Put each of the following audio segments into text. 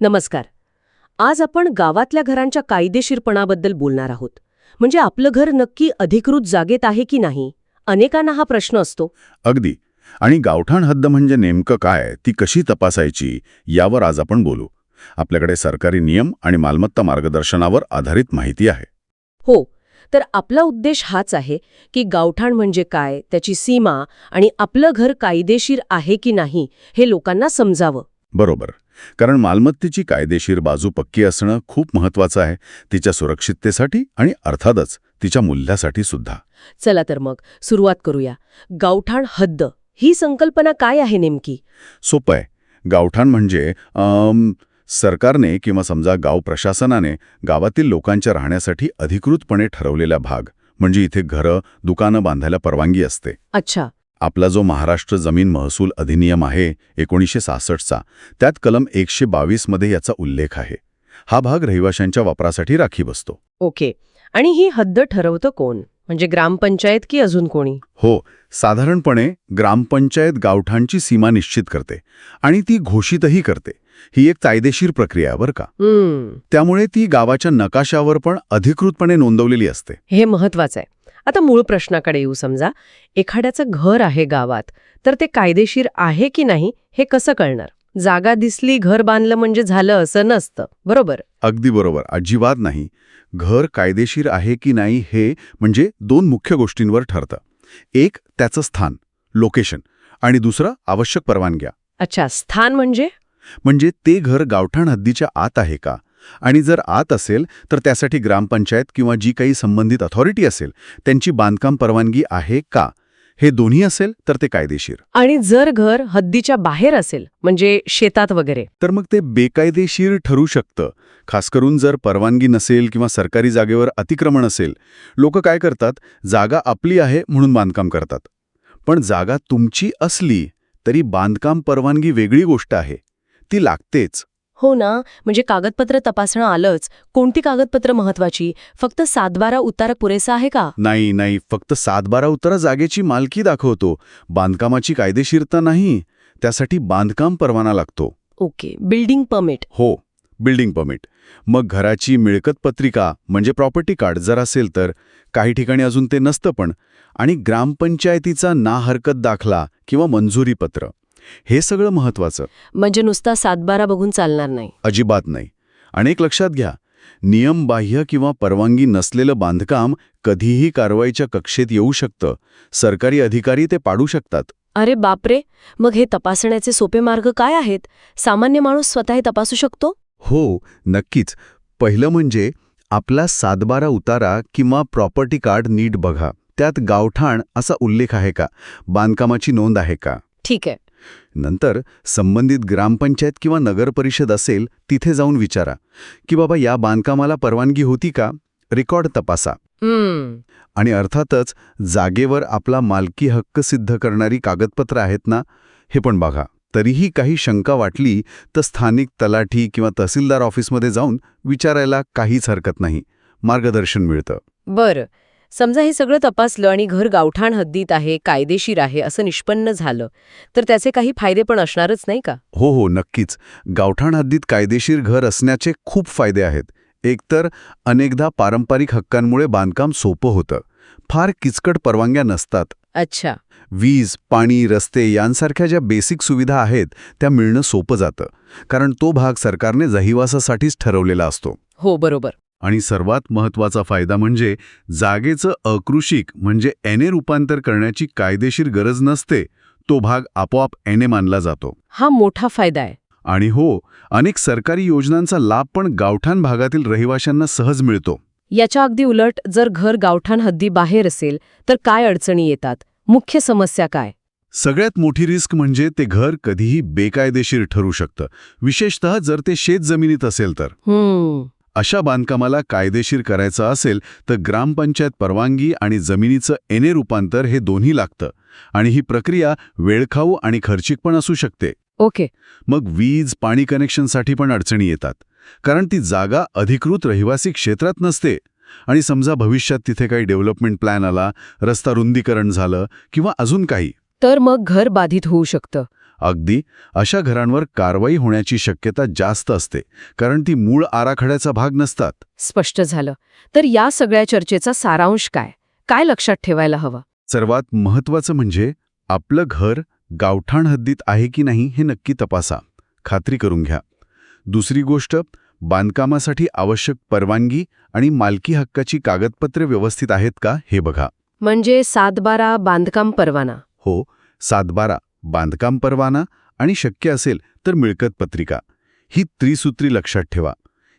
नमस्कार. आज आपण गावातल्या घरांच्या कायदेशीरपणाबद्दल बोलणार आहोत. म्हणजे आपलं घर नक्की अधिकृत जागेत आहे की नाही? अनेकांना हा प्रश्न असतो. अगदी. आणि गावठाण हद्द म्हणजे नेमकं काय ती कशी तपासायची यावर आज आपण बोलू. आपल्याकडे सरकारी नियम आणि मालमत्ता मार्गदर्शनावर आधारित माहिती आहे. हो. तर आपला उद्देश हाच आहे की गावठाण म्हणजे काय त्याची सीमा आणि आपलं घर कायदेशीर आहे की नाही हे लोकांना समजावं. बरोबर. कारण मालमत्तेची कायदेशीर बाजू पक्की असणं खूप महत्वाचं आहे तिच्या सुरक्षिततेसाठी आणि अर्थातच तिच्या मूल्यासाठी सुद्धा. चला तर मग सुरुवात करूया. गावठाण हद्द ही संकल्पना काय आहे नेमकी? सोपं आहे. गावठाण म्हणजे अम, सरकारने किंवा समजा गाव प्रशासनाने गावातील लोकांच्या राहण्यासाठी अधिकृतपणे ठरवलेला भाग म्हणजे इथे घरं दुकानं बांधायला परवानगी असते. अच्छा. आपला जो महाराष्ट्र जमीन महसूल अधिनियम आहे एकोणीसशे सहासष्टचा त्यात कलम एकशे बावीसमध्ये याचा उल्लेख आहे. हा भाग रहिवाशांच्या वापरासाठी राखी बसतो. ओके. आणि ही हद्द ठरवतं कोण? म्हणजे ग्रामपंचायत की अजून कोणी? हो साधारणपणे ग्रामपंचायत गावठाणची सीमा निश्चित करते आणि ती घोषितही करते. ही एक कायदेशीर प्रक्रिया बरं का. त्यामुळे ती गावाच्या नकाशावर पण अधिकृतपणे नोंदवलेली असते. हे महत्वाचं आहे. आता मूळ प्रश्नाकडे येऊ समजा. एखाद्याचं घर आहे गावात तर ते कायदेशीर आहे की नाही हे कसं कळणार? जागा दिसली घर बांधलं म्हणजे झालं असं नसतं बरोबर? अगदी बरोबर. अजिबात नाही. घर कायदेशीर आहे की नाही हे म्हणजे दोन मुख्य गोष्टींवर ठरतं. एक त्याचं स्थान लोकेशन आणि दुसरं आवश्यक परवानग्या. अच्छा स्थान म्हणजे? म्हणजे ते घर गावठाण हद्दीच्या आत आहे का? आणि जर आत असेल तर त्यासाठी ग्रामपंचायत किंवा जी काही संबंधित अथॉरिटी असेल त्यांची बांधकाम परवानगी आहे का? हे दोन्ही असेल तर ते कायदेशीर. आणि जर घर हद्दीच्या बाहेर असेल म्हणजे शेतात वगैरे? तर मग ते बेकायदेशीर ठरू शकतं. खास करून जर परवानगी नसेल किंवा सरकारी जागेवर अतिक्रमण असेल लोक काय करतात? जागा आपली आहे म्हणून बांधकाम करतात. पण जागा तुमची असली तरी बांधकाम परवानगी वेगळी गोष्ट आहे. ती लागतेच. हो ना म्हणजे कागदपत्र तपासणं आलंच. कोणती कागदपत्र महत्वाची? फक्त सातबारा उतारा पुरेसा आहे का? नाही नाही फक्त सातबारा उतारा जागेची मालकी दाखवतो. बांधकामाची कायदेशीरता नाही त्यासाठी बांधकाम परवाना लागतो. Okay building permit. हो बिल्डिंग परमिट. मग घराची मिळकत पत्रिका म्हणजे प्रॉपर्टी कार्ड जर असेल तर काही ठिकाणी अजून ते नसतं पण आणि ग्रामपंचायतीचा ना हरकत दाखला किंवा मंजुरी पत्र. हे सगळं महत्वाचं. म्हणजे नुसता सातबारा बघून चालणार नाही. अजिबात नाही. आणि एक लक्षात घ्या नियमबाह्य किंवा परवानगी नसलेलं बांधकाम कधीही कारवाईच्या कक्षेत येऊ शकतं. सरकारी अधिकारी ते पाडू शकतात. अरे बापरे! मग हे तपासण्याचे सोपे मार्ग काय आहेत? सामान्य माणूस स्वतः तपासू शकतो? हो नक्कीच. पहिलं म्हणजे आपला सातबारा उतारा किंवा प्रॉपर्टी कार्ड नीट बघा. त्यात गावठाण असा उल्लेख आहे का? बांधकामाची नोंद आहे का? ठीक आहे. नंतर संबंधित ग्रामपंचायत किंवा नगरपरिषद असेल तिथे जाऊन विचारा की बाबा या बांधकामाला परवानगी होती का? रेकॉर्ड तपासा. आणि अर्थातच जागेवर आपला मालकी हक्क सिद्ध करणारी कागदपत्र आहेत ना हे पण बघा. तरीही काही शंका वाटली तर स्थानिक तलाठी किंवा तहसीलदार ऑफिसमध्ये जाऊन विचारायला काहीच हरकत नाही. मार्गदर्शन मिळतं. बरं. समजा हे सगळं तपासलं आणि घर गावठाण हद्दीत आहे कायदेशीर आहे असं निष्पन्न झालं तर त्याचे काही फायदे पण असणारच नाही का? हो हो नक्कीच. गावठाण हद्दीत कायदेशीर घर असण्याचे खूप फायदे आहेत. एकतर अनेकदा पारंपरिक हक्कांमुळे बांधकाम सोपं होतं. फार किचकट परवानग्या नसतात. अच्छा. वीज पाणी रस्ते यांसारख्या ज्या बेसिक सुविधा आहेत त्या मिळणं सोपं जातं. कारण तो भाग सरकारने रहिवासासाठीच ठरवलेला असतो. हो बरोबर. आणि सर्वात महत्त्वाचा फायदा म्हणजे जागेचं अकृषिक म्हणजे एने रूपांतर करण्याची कायदेशीर गरज नसते तो भाग आपोआप एने मानला जातो. हा मोठा फायदा आहे. आणि हो अनेक सरकारी योजनांचा लाभ पण गावठाण भागातील रहिवाशांना सहज मिळतो. याच्या अगदी उलट जर घर गावठाण हद्दी बाहेर असेल तर काय अडचणी येतात? मुख्य समस्या काय? सगळ्यात मोठी रिस्क म्हणजे ते घर कधीही बेकायदेशीर ठरू शकतं. विशेषतः जर ते शेत जमिनीत असेल तर. अशा बांधकामाला कायदेशीर करायचं असेल तर ग्रामपंचायत परवानगी आणि जमिनीचं एने रूपांतर हे दोन्ही लागतं. आणि ही प्रक्रिया वेळखाऊ आणि खर्चिक पण असू शकते. ओके. मग वीज पाणी कनेक्शनसाठी पण अडचणी येतात. कारण ती जागा अधिकृत रहिवासी क्षेत्रात नसते. आणि समजा भविष्यात तिथे काही डेव्हलपमेंट प्लॅन आला रस्ता रुंदीकरण झालं किंवा अजून काही. तर मग घर बाधित होऊ शकतं. अगदी अशा घरांवर कारवाई होण्याची शक्यता जास्त असते कारण ती मूळ आराखड्याचा भाग नसतात. स्पष्ट झालं. तर या सगळ्या चर्चेचा सारांश काय? काय लक्षात ठेवायला हवं? सर्वात महत्त्वाचं म्हणजे आपलं घर गावठाण हद्दीत आहे की नाही हे नक्की तपासा. खात्री करून घ्या. दुसरी गोष्ट बांधकामासाठी आवश्यक परवानगी आणि मालकी हक्काची कागदपत्रे व्यवस्थित आहेत का हे बघा. म्हणजे सातबारा बांधकाम परवाना. हो सातबारा. बांधकाम परवाना आणि शक्य असेल तर मिळकत पत्रिका. ही त्रिसूत्री लक्षात ठेवा.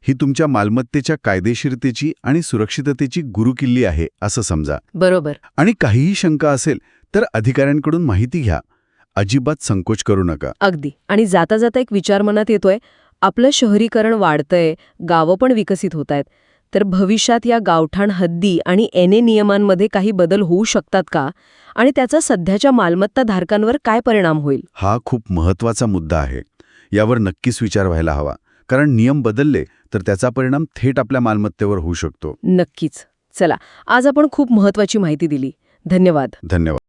ही तुमच्या मालमत्तेच्या कायदेशीरतेची आणि सुरक्षिततेची गुरुकिल्ली आहे असं समजा. बरोबर. आणि काहीही शंका असेल तर अधिकाऱ्यांकडून माहिती घ्या. अजिबात संकोच करू नका. अगदी. आणि जाता जाता एक विचार मनात येतोय आपलं शहरीकरण वाढतंय गावं पण विकसित होत आहेत तर भविष्यात या गावठाण हद्दी आणि एन ए नियमांमध्ये काही बदल होऊ शकतात का? आणि त्याचा सध्याच्या मालमत्ता धारकांवर काय परिणाम होईल? हा खूप महत्त्वाचा मुद्दा आहे. यावर नक्कीच विचार व्हायला हवा. कारण नियम बदलले तर त्याचा परिणाम थेट आपल्या मालमत्तेवर होऊ शकतो. नक्कीच. चला आज आपण खूप महत्वाची माहिती दिली. धन्यवाद. धन्यवाद.